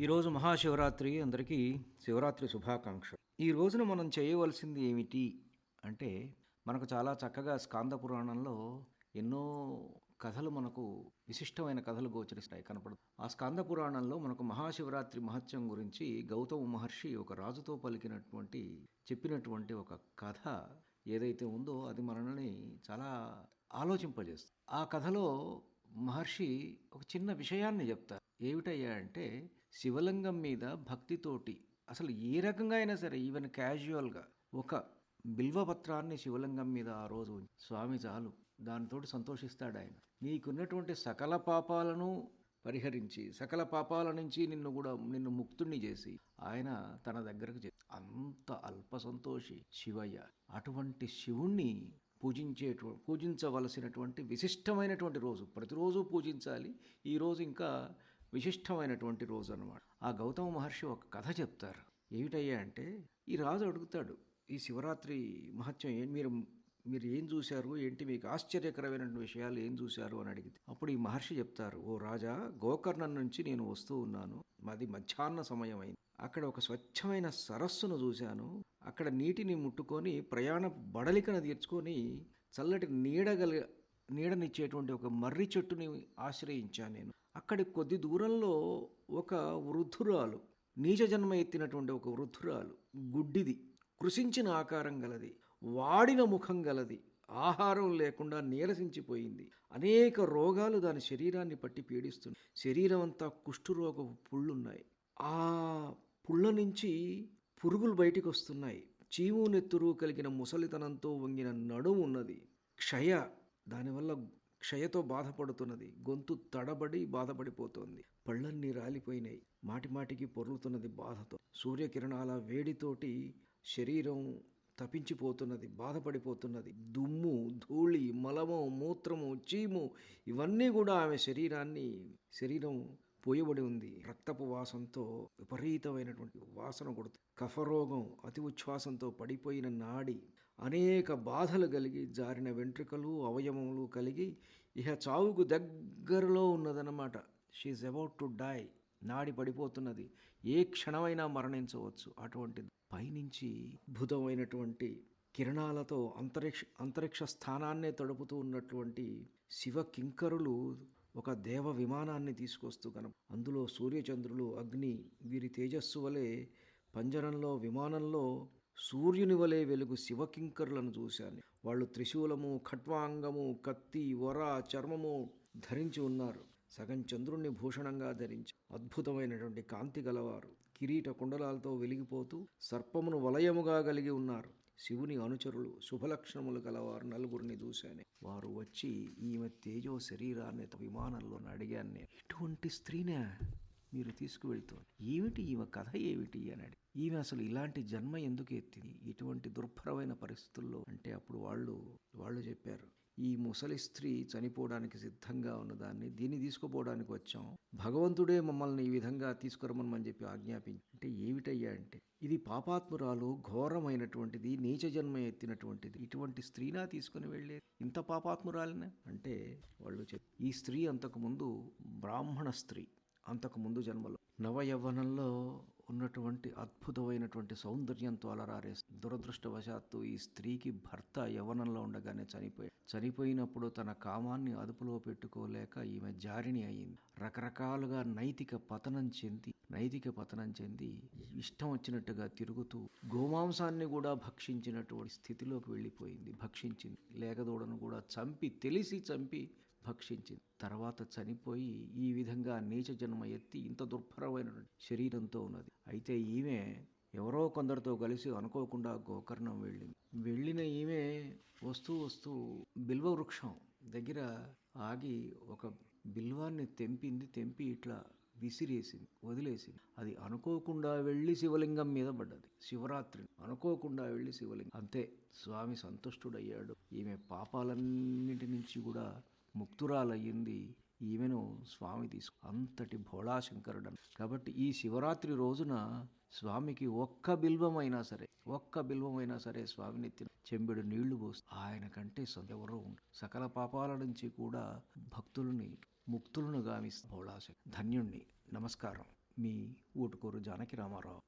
ఈరోజు మహాశివరాత్రి అందరికీ శివరాత్రి శుభాకాంక్షలు. ఈ రోజున మనం చేయవలసింది ఏమిటి అంటే మనకు చాలా చక్కగా స్కాంద పురాణంలో ఎన్నో కథలు మనకు విశిష్టమైన కథలు గోచరిస్తాయి కనపడదు ఆ స్కాంద పురాణంలో మనకు మహాశివరాత్రి మహత్యం గురించి గౌతమ మహర్షి ఒక రాజుతో పలికినటువంటి చెప్పినటువంటి ఒక కథ ఏదైతే ఉందో అది మనల్ని చాలా ఆలోచింపజేస్తుంది. ఆ కథలో మహర్షి ఒక చిన్న విషయాన్ని చెప్తారు. ఏమిటయ్యా అంటే శివలింగం మీద భక్తితోటి అసలు ఏ రకంగా అయినా సరే ఈవెన్ క్యాజువల్గా ఒక బిల్వపత్రాన్ని శివలింగం మీద ఆ రోజు స్వామి చాలు దానితోటి సంతోషిస్తాడు ఆయన నీకున్నటువంటి సకల పాపాలను పరిహరించి సకల పాపాల నుంచి నిన్ను కూడా నిన్ను ముక్తుణ్ణి చేసి ఆయన తన దగ్గరకు అంత అల్ప సంతోషి శివయ్య. అటువంటి శివుణ్ణి పూజించేటు పూజించవలసినటువంటి విశిష్టమైనటువంటి రోజు. ప్రతిరోజు పూజించాలి. ఈ రోజు ఇంకా విశిష్టమైనటువంటి రోజు అన్నమాట. ఆ గౌతమ మహర్షి ఒక కథ చెప్తారు. ఏమిటయ్యా అంటే ఈ రాజు అడుగుతాడు ఈ శివరాత్రి మహత్యం ఏం మీరు మీరు ఏం చూశారు? ఏంటి? మీకు ఆశ్చర్యకరమైన విషయాలు ఏం చూశారు? అని అడిగితే అప్పుడు ఈ మహర్షి చెప్తారు ఓ రాజా గోకర్ణం నుంచి నేను వస్తూ ఉన్నాను. మాది మధ్యాహ్న సమయం అయింది. అక్కడ ఒక స్వచ్ఛమైన సరస్సును చూశాను. అక్కడ నీటిని ముట్టుకొని ప్రయాణ బడలికను తీర్చుకొని చల్లటి నీడగల నీడనిచ్చేటువంటి ఒక మర్రి చెట్టుని ఆశ్రయించాను నేను. అక్కడి కొద్ది దూరంలో ఒక వృద్ధురాలు నీచ జన్మ ఎత్తినటువంటి ఒక వృద్ధురాలు గుడ్డిది కృషించిన ఆకారం గలది. వాడిన ముఖం గలది. ఆహారం లేకుండా నీరసించిపోయింది. అనేక రోగాలు దాని శరీరాన్ని పట్టి పీడిస్తుంది శరీరం అంతా కుష్ఠురోగపు పుళ్ళున్నాయి. ఆ పుళ్ళ నుంచి పురుగులు బయటికి వస్తున్నాయి చీము నెత్తురు కలిగిన ముసలితనంతో వంగిన నడుము ఉన్నది. క్షయ దానివల్ల క్షయతో బాధపడుతున్నది. గొంతు తడబడి బాధపడిపోతోంది. పళ్ళన్నీ రాలిపోయినాయి. మాటిమాటికి పొర్లుతున్నది బాధతో. సూర్యకిరణాల వేడితోటి శరీరం తపించిపోతున్నది బాధపడిపోతున్నది. దుమ్ము ధూళి మలము మూత్రము చీము ఇవన్నీ కూడా ఆమె శరీరాన్ని శరీరం పోయబడి ఉంది. రక్తపు వాసంతో విపరీతమైనటువంటి వాసన కొడుతుంది. కఫరోగం అతి ఉచ్ఛ్వాసంతో పడిపోయిన నాడి అనేక బాధలు కలిగి జారిన వెంట్రుకలు అవయవములు కలిగి ఇహ చావుకు దగ్గరలో ఉన్నదన్నమాట. షీఈ్ అబౌట్ టు డై నాడి పడిపోతున్నది. ఏ క్షణమైనా మరణించవచ్చు. అటువంటి పైనుంచి అద్భుతమైనటువంటి కిరణాలతో అంతరిక్ష అంతరిక్ష స్థానాన్నే తడుపుతూ ఉన్నటువంటి శివ కింకరులు ఒక దేవ విమానాన్ని తీసుకొస్తూ కన అందులో సూర్యచంద్రులు అగ్ని వీరి తేజస్సు వలె పంజరంలో విమానంలో సూర్యుని వలె వెలుగు శివకింకరులను చూశాను వాళ్ళు త్రిశూలము ఖట్వాంగము కత్తి వర చర్మము ధరించి ఉన్నారు. సగం చంద్రుణ్ణి భూషణంగా ధరించి. అద్భుతమైనటువంటి కాంతి గలవారు. కిరీట కుండలాలతో వెలిగిపోతూ సర్పమును వలయముగా కలిగి ఉన్నారు. శివుని అనుచరులు శుభలక్షణములు గలవారు నలుగురిని చూశాను. వారు వచ్చి ఈమె తేజో శరీరాన్ని విమానంలో అడిగాను నేను ఎటువంటి స్త్రీనే మీరు తీసుకువెళ్తాను ఏమిటి ఈమె కథ ఏమిటి? అని అడిగి ఈమె అసలు ఇలాంటి జన్మ ఎందుకు ఎత్తింది? ఇటువంటి దుర్భరమైన పరిస్థితుల్లో అంటే అప్పుడు వాళ్ళు వాళ్ళు చెప్పారు ఈ ముసలి స్త్రీ చనిపోవడానికి సిద్ధంగా ఉన్నదాన్ని దీన్ని తీసుకుపోవడానికి వచ్చాం. భగవంతుడే మమ్మల్ని ఈ విధంగా తీసుకురమని చెప్పి ఆజ్ఞాపించి అంటే ఏమిటయ్యా అంటే ఇది పాపాత్మురాలు ఘోరమైనటువంటిది నీచ జన్మ ఎత్తినటువంటిది. ఇటువంటి స్త్రీనా తీసుకుని వెళ్ళే ఇంత పాపాత్మురాలినా? అంటే వాళ్ళు చెప్ ఈ స్త్రీ అంతకుముందు బ్రాహ్మణ స్త్రీ అంతకుముందు జన్మలో. నవ యవ్వనంలో ఉన్నటువంటి అద్భుతమైనటువంటి సౌందర్యంతో అలరారే. దురదృష్టవశాత్తు ఈ స్త్రీకి భర్త యవనంలో ఉండగానే చనిపోయాడు చనిపోయినప్పుడు తన కామాన్ని అదుపులో పెట్టుకోలేక ఈమె జారిణి అయింది. రకరకాలుగా నైతిక పతనం చెంది నైతిక పతనం చెంది ఇష్టం వచ్చినట్టుగా తిరుగుతూ గోమాంసాన్ని కూడా భక్షించినటువంటి స్థితిలోకి వెళ్ళిపోయింది. భక్షించింది. లేకదూడను కూడా చంపి తెలిసి చంపి భక్షించింది తర్వాత చనిపోయి ఈ విధంగా నీచ జన్మ ఎత్తి ఇంత దుర్భరమైన శరీరంతో ఉన్నది. అయితే ఈమె ఎవరో కొందరితో కలిసి అనుకోకుండా గోకర్ణం వెళ్ళింది. వెళ్ళిన ఈమె వస్తూ వస్తూ బిల్వ వృక్షం దగ్గర ఆగి ఒక బిల్వాన్ని తెంపింది తెంపి ఇట్లా విసిరేసింది వదిలేసింది. అది అనుకోకుండా వెళ్ళి శివలింగం మీద పడ్డది. శివరాత్రి అనుకోకుండా వెళ్ళి శివలింగం. అంతే స్వామి సంతుష్టుడయ్యాడు. ఈమె పాపాలన్నింటి నుంచి కూడా ముక్తురాలయ్యింది. ఈమెను స్వామి తీసుకు అంతటి భోళాశంకరుడు కాబట్టి ఈ శివరాత్రి రోజున స్వామికి ఒక్క బిల్వమైనా సరే ఒక్క బిల్వమైనా సరే స్వామిని ఎత్తిన చెంబెడు నీళ్ళు పోసి ఆయన కంటే ఎవరో సకల పాపాల నుంచి కూడా భక్తులని ముక్తులను గావిస్తా భోళాశ ధన్యుణ్ణి. నమస్కారం. మీ ఊటుకూరు జానకి రామారావు.